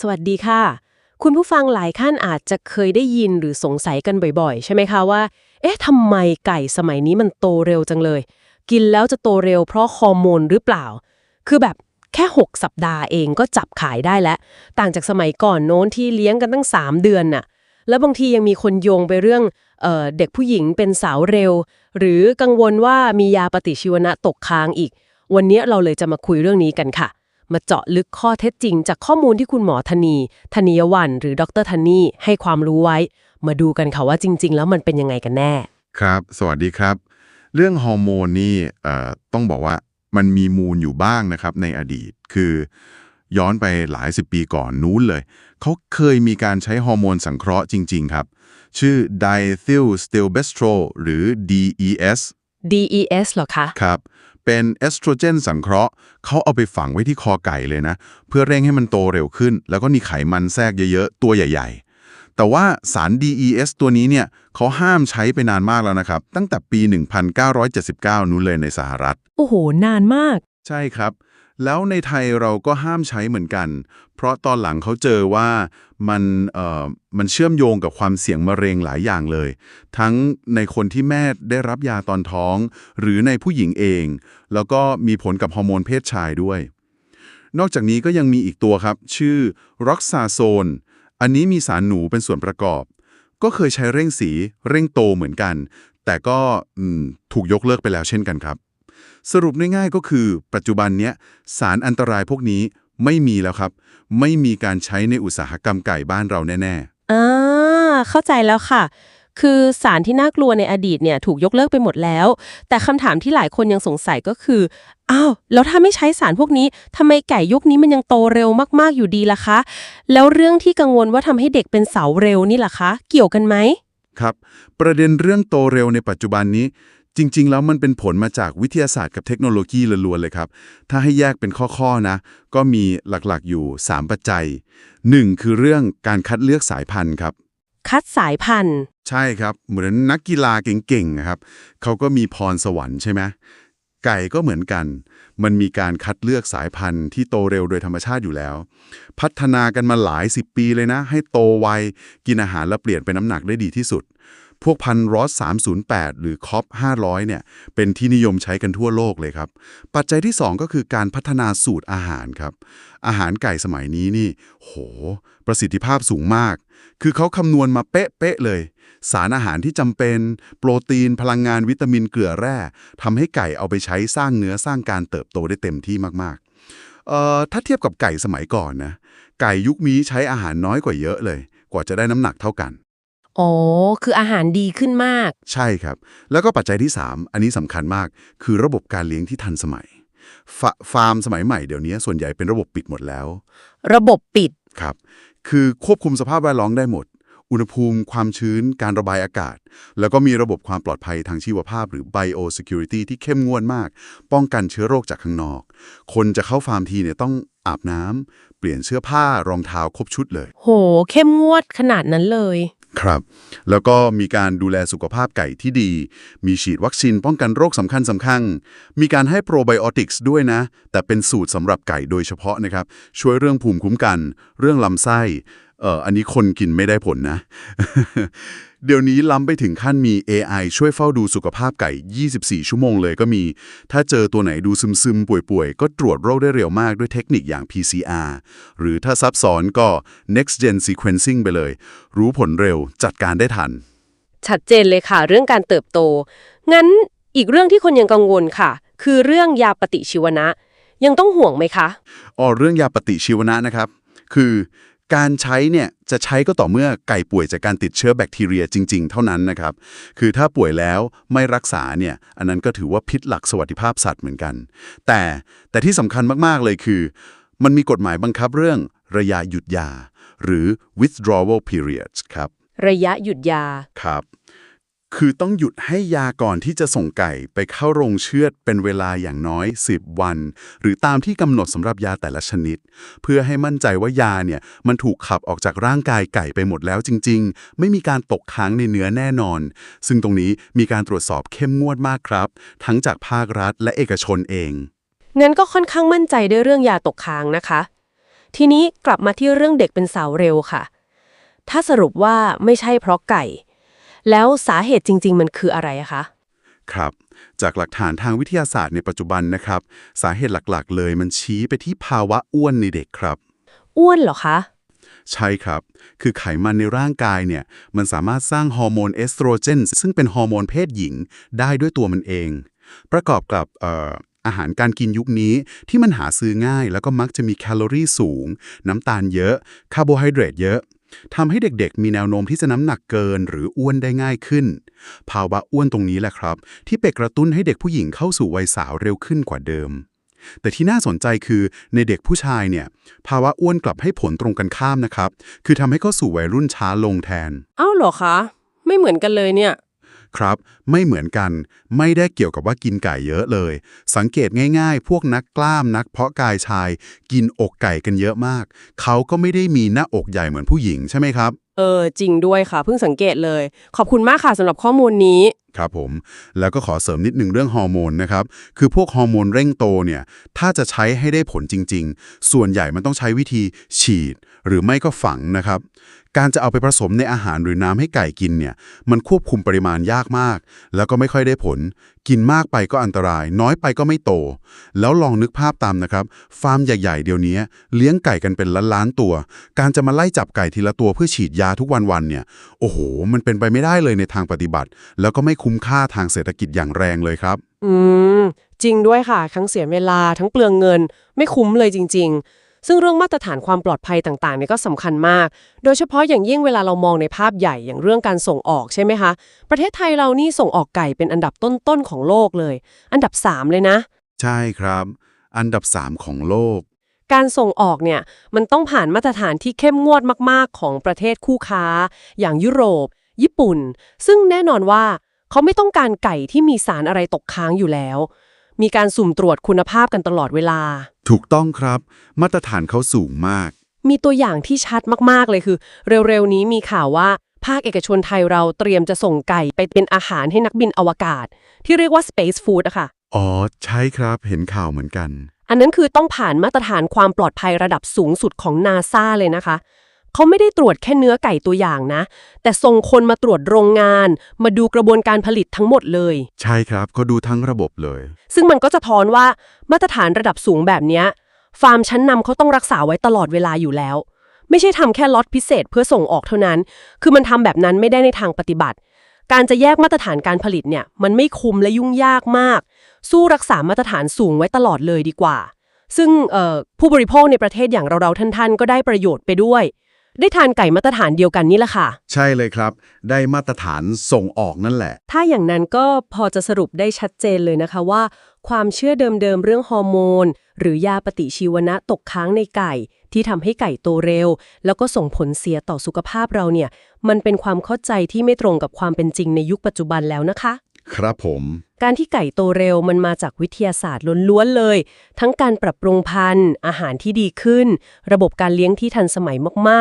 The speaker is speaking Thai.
สวัสดีค่ะ คุณผู้ฟังหลายท่านอาจจะเคยได้ยินหรือสงสัยกันบ่อยๆ ใช่ไหมคะว่า เอ๊ะทำไมไก่สมัยนี้มันโตเร็วจังเลย กินแล้วจะโตเร็วเพราะฮอร์โมนหรือเปล่า คือแบบแค่ 6 สัปดาห์เองก็จับขายได้แล้ว ต่างจากสมัยก่อนโน้นที่เลี้ยงกันตั้ง 3 เดือนน่ะ แล้วบางทียังมีคนโยงไปเรื่องเออเด็กผู้หญิงเป็นสาวเร็ว หรือกังวลว่ามียาปฏิชีวนะตกค้างอีก วันนี้เราเลยจะมาคุยเรื่องนี้กันค่ะ มาเจาะลึกข้อเท็จจริง จากข้อมูลที่คุณหมอธนีธนียวัน หรือดรธนีให้ความรู้ไว้ มาดูกันค่ะว่าจริง ๆ แล้วมันเป็นยังไงกันแน่ ครับ สวัสดีครับ เรื่องฮอร์โมนนี่เอ่อต้องบอกว่ามันมีมูลอยู่บ้างนะครับในอดีตคือย้อนไปหลายสิบปีก่อนนู้นเลย เขาเคยมีการใช้ฮอร์โมนสังเคราะห์จริง ๆ ครับ ชื่อ diethylstilbestrol หรือ DES DES เหรอคะ ครับ เป็นเอสโตรเจนสังเคราะห์เขาเอาไปฝังไว้ที่คอไก่เลยนะ เพื่อเร่งให้มันโตเร็วขึ้น แล้วก็มีไขมันแทรกเยอะๆ ตัวใหญ่ ๆ แต่ว่าสาร DES ตัวนี้เนี่ยเขาห้ามใช้ไปนานมากแล้วนะครับ ตั้งแต่ปี 1979 นู้นเลยในสหรัฐ โอ้โห นานมาก ใช่ครับ แล้วในไทยเราก็ห้ามใช้เหมือนกัน เพราะตอนหลังเขาเจอว่ามันเอ่อมันเชื่อมโยงกับความเสี่ยงมะเร็งหลายอย่างเลย ทั้งในคนที่แม่ได้รับยาตอนท้อง หรือในผู้หญิงเอง แล้วก็มีผลกับฮอร์โมนเพศชายด้วย นอกจากนี้ก็ยังมีอีกตัวครับ ชื่อร็อกซาโซนอันนี้มีสารหนูเป็นส่วนประกอบ ก็เคยใช้เร่งสีเร่งโตเหมือนกัน แต่ก็ถูกยกเลิกไปแล้วเช่นกันครับ สรุปง่ายๆก็คือ ปัจจุบันเนี้ยสารอันตรายพวกนี้ไม่มีแล้วครับ ไม่มีการใช้ในอุตสาหกรรมไก่บ้านเราแน่อ่าเข้าใจแล้วค่ะ คือสารที่น่ากลัวในอดีตเนี่ยถูกยกเลิกไปหมดแล้ว แต่คำถามที่หลายคนยังสงสัยก็คืออ้าวแล้วถ้าไม่ใช้สารพวกนี้ทำไมไก่ยุคนี้มันยังโตเร็วมากๆอยู่ดีล่ะคะ แล้วเรื่องที่กังวลว่าทำให้เด็กเป็นเสาเร็วนี่ล่ะคะ เกี่ยวกันไหมๆครับ ประเด็นเรื่องโตเร็วในปัจจุบันนี้ จริง ๆ แล้วมันเป็นผลมาจากวิทยาศาสตร์กับเทคโนโลยีล้วนๆเลยครับ ถ้าให้แยกเป็นข้อๆนะ ก็มีหลักๆอยู่ 3 ปัจจัย 1 คือเรื่องการคัดเลือกสายพันธุ์ครับ คัดสายพันธุ์ ใช่ครับ เหมือนนักกีฬาเก่งๆนะครับเขาก็มีพรสวรรค์ใช่ไหมไก่ก็เหมือนกัน มันมีการคัดเลือกสายพันธุ์ที่โตเร็วโดยธรรมชาติอยู่แล้ว พัฒนากันมาหลายสิบปีเลยนะ ให้โตไว กินอาหารและเปลี่ยนเป็นน้ำหนักได้ดีที่สุด พวกพันรอส308 หรือคอป500เนี่ยเป็นที่นิยมใช้กันทั่วโลกเลยครับ ปัจจัยที่ 2 ก็คือการพัฒนาสูตรอาหารครับ อาหารไก่สมัยนี้นี่ โห ประสิทธิภาพสูงมาก คือเขาคำนวณมาเป๊ะๆเลย สารอาหารที่จำเป็น โปรตีน พลังงานวิตามินเกลือแร่ทำให้ไก่เอาไปใช้สร้างเนื้อสร้างการเติบโตได้เต็มที่มากๆเอ่อถ้าเทียบกับไก่สมัยก่อนนะไก่ยุคนี้ใช้อาหารน้อยกว่าเยอะเลย กว่าจะได้น้ำหนักเท่ากัน อ๋อ คืออาหารดีขึ้นมาก ใช่ครับ แล้วก็ปัจจัยที่ 3 อันนี้สำคัญมาก คือระบบการเลี้ยงที่ทันสมัยฟาฟาร์มสมัยใหม่เดี๋ยวนี้ส่วนใหญ่เป็นระบบปิดหมดแล้ว ระบบปิดครับ คือควบคุมสภาพแวดล้อมได้หมด อุณหภูมิ ความชื้น การระบายอากาศ แล้วก็มีระบบความปลอดภัยทางชีวภาพ หรือ biosecurity ที่เข้มงวดมาก ป้องกันเชื้อโรคจากข้างนอก คนจะเข้าฟาร์มทีเนี่ยต้องอาบน้ำเปลี่ยนเสื้อผ้ารองเท้าครบชุดเลย โห เข้มงวดขนาดนั้นเลย ครับ แล้วก็มีการดูแลสุขภาพไก่ที่ดี มีฉีดวัคซีนป้องกันโรคสำคัญสำคัญ มีการให้โปรไบโอติกส์ด้วยนะ แต่เป็นสูตรสำหรับไก่โดยเฉพาะนะครับ ช่วยเรื่องภูมิคุ้มกัน เรื่องลำไส้ เอ่ออันนี้คนกินไม่ได้ผลนะ เดี๋ยวนี้ล้ำไปถึงขั้นมี AI ช่วยเฝ้าดูสุขภาพไก่ 24 ชั่วโมงเลยก็มี ถ้าเจอตัวไหนดูซึมๆ ป่วยๆ ก็ตรวจโรคได้เร็วมากด้วยเทคนิคอย่าง PCR หรือถ้าซับซ้อนก็ next gen sequencing ไปเลย รู้ผลเร็วจัดการได้ทัน ชัดเจนเลยค่ะ เรื่องการเติบโต งั้นอีกเรื่องที่คนยังกังวลค่ะ คือเรื่องยาปฏิชีวนะ ยังต้องห่วงไหมคะอ๋อเรื่องยาปฏิชีวนะนะครับ คือ การใช้เนี่ยจะใช้ก็ต่อเมื่อไก่ป่วยจากการติดเชื้อแบคทีเรียจริง ๆ เท่านั้นนะครับ คือถ้าป่วยแล้วไม่รักษาเนี่ยอันนั้นก็ถือว่าพิษหลักสวัสดิภาพสัตว์เหมือนกัน แต่แต่ที่สำคัญมากๆเลยคือ มันมีกฎหมายบังคับเรื่องระยะหยุดยา หรือ withdrawal periods ครับ ระยะหยุดยา ครับ คือต้องหยุดให้ยาก่อนที่จะส่งไก่ไปเข้าโรงเชือดเป็นเวลาอย่างน้อย 10 วัน หรือตามที่กำหนดสำหรับยาแต่ละชนิด เพื่อให้มั่นใจว่ายาเนี่ยมันถูกขับออกจากร่างกายไก่ไปหมดแล้วจริง ๆ ไม่มีการตกค้างในเนื้อแน่นอน ซึ่งตรงนี้มีการตรวจสอบเข้มงวดมากครับ ทั้งจากภาครัฐและเอกชนเองงั้นก็ค่อนข้างมั่นใจด้วยเรื่องยาตกค้างนะคะ ทีนี้กลับมาที่เรื่องเด็กเป็นสาวเร็วค่ะ ถ้าสรุปว่าไม่ใช่เพราะไก่ แล้วสาเหตุจริง ๆ มันคืออะไรอะคะ ครับ จากหลักฐานทางวิทยาศาสตร์ในปัจจุบันนะครับ สาเหตุหลักๆ เลยมันชี้ไปที่ภาวะอ้วนในเด็กครับ อ้วนเหรอคะ ใช่ครับ คือไขมันในร่างกายเนี่ย มันสามารถสร้างฮอร์โมนเอสโตรเจนซึ่งเป็นฮอร์โมนเพศหญิงได้ด้วยตัวมันเอง ประกอบกับเอ่ออาหารการกินยุคนี้ที่มันหาซื้อง่ายแล้วก็มักจะมีแคลอรี่สูง น้ำตาลเยอะ คาร์โบไฮเดรตเยอะ ทำให้เด็กๆ มีแนวโน้มที่จะน้ำหนักเกินหรืออ้วนได้ง่ายขึ้น ภาวะอ้วนตรงนี้แหละครับ ที่ไปกระตุ้นให้เด็กผู้หญิงเข้าสู่วัยสาวเร็วขึ้นกว่าเดิม แต่ที่น่าสนใจคือในเด็กผู้ชายเนี่ย ภาวะอ้วนกลับให้ผลตรงกันข้ามนะครับ คือทำให้เข้าสู่วัยรุ่นช้าลงแทน เอ้าเหรอคะ ไม่เหมือนกันเลยเนี่ย ครับ ไม่เหมือนกัน ไม่ได้เกี่ยวกับว่ากินไก่เยอะเลย สังเกตง่ายๆ พวกนักกล้ามนักเพาะกายชาย กินอกไก่กันเยอะมาก เขาก็ไม่ได้มีหน้าอกใหญ่เหมือนผู้หญิงใช่ไหมครับ เออ จริงด้วยค่ะ เพิ่งสังเกตเลย ขอบคุณมากค่ะสำหรับข้อมูลนี้ ครับผม แล้วก็ขอเสริมนิดหนึ่งเรื่องฮอร์โมนนะครับ คือพวกฮอร์โมนเร่งโตเนี่ย ถ้าจะใช้ให้ได้ผลจริง ๆ ส่วนใหญ่มันต้องใช้วิธีฉีด หรือไม่ก็ฝังนะครับ การจะเอาไปผสมในอาหารหรือน้ำให้ไก่กินเนี่ย มันควบคุมปริมาณยากมาก แล้วก็ไม่ค่อยได้ผล กินมากไปก็อันตราย น้อยไปก็ไม่โต แล้วลองนึกภาพตามนะครับ ฟาร์มใหญ่ ๆ เดี๋ยวนี้ เลี้ยงไก่กันเป็นล้านๆตัว การจะมาไล่จับไก่ทีละตัวเพื่อฉีดยาทุกวันๆเนี่ย โอ้โห มันเป็นไปไม่ได้เลยในทางปฏิบัติ แล้วก็ไม่คุ้มค่าทางเศรษฐกิจอย่างแรงเลยครับ อืม จริงด้วยค่ะ ทั้งเสียเวลาทั้งเปลืองเงิน ไม่คุ้มเลยจริง ๆ ซึ่งเรื่องมาตรฐานความปลอดภัยต่างๆเนี่ยก็สำคัญมาก โดยเฉพาะอย่างยิ่งเวลาเรามองในภาพใหญ่อย่างเรื่องการส่งออกใช่ไหมคะ ประเทศไทยเรานี่ส่งออกไก่เป็นอันดับต้นๆของโลกเลย อันดับ 3 เลยนะ ใช่ครับ อันดับ 3 ของโลกการส่งออกเนี่ยมันต้องผ่านมาตรฐานที่เข้มงวดมาก ๆ ของประเทศคู่ค้า อย่างยุโรป ญี่ปุ่น ซึ่งแน่นอนว่า เขาไม่ต้องการไก่ที่มีสารอะไรตกค้างอยู่แล้ว มีการสุ่มตรวจคุณภาพกันตลอดเวลา ถูกต้องครับ มาตรฐานเขาสูงมาก มีตัวอย่างที่ชัดมากๆเลยคือ เร็วๆนี้มีข่าวว่าภาคเอกชนไทยเราเตรียมจะส่งไก่ไปเป็นอาหารให้นักบินอวกาศ ที่เรียกว่า Space Food อะค่ะ อ๋อ ใช่ครับเห็นข่าวเหมือนกัน อันนั้นคือต้องผ่านมาตรฐานความปลอดภัยระดับสูงสุดของนาซาเลยนะคะ เขาไม่ได้ตรวจแค่เนื้อไก่ตัวอย่างนะ แต่ส่งคนมาตรวจโรงงาน มาดูกระบวนการผลิตทั้งหมดเลย ใช่ครับเขาดูทั้งระบบเลย ซึ่งมันก็จะทอนว่ามาตรฐานระดับสูงแบบเนี้ยฟาร์มชั้นนำเขาต้องรักษาไว้ตลอดเวลาอยู่แล้ว ไม่ใช่ทำแค่ล็อตพิเศษเพื่อส่งออกเท่านั้น คือมันทำแบบนั้นไม่ได้ในทางปฏิบัติ การจะแยกมาตรฐานการผลิตเนี่ย มันไม่คุ้มและยุ่งยากมาก สู้รักษามาตรฐานสูงไว้ตลอดเลยดีกว่า ซึ่งเอ่อผู้บริโภคในประเทศอย่างเราๆท่านๆ ก็ได้ประโยชน์ไปด้วย ได้ทานไก่มาตรฐานเดียวกันนี่แหละค่ะ ใช่เลยครับ ได้มาตรฐานส่งออกนั่นแหละ ถ้าอย่างนั้นก็พอจะสรุปได้ชัดเจนเลยนะคะว่า ความเชื่อเดิมๆเรื่องฮอร์โมน หรือยาปฏิชีวนะตกค้างในไก่ ที่ทำให้ไก่โตเร็ว แล้วก็ส่งผลเสียต่อสุขภาพเราเนี่ย มันเป็นความเข้าใจที่ไม่ตรงกับความเป็นจริงในยุคปัจจุบันแล้วนะคะ ครับผม การที่ไก่โตเร็วมันมาจากวิทยาศาสตร์ล้วนๆเลย ทั้งการปรับปรุงพันธุ์ อาหารที่ดีขึ้น ระบบการเลี้ยงที่ทันสมัยมากๆ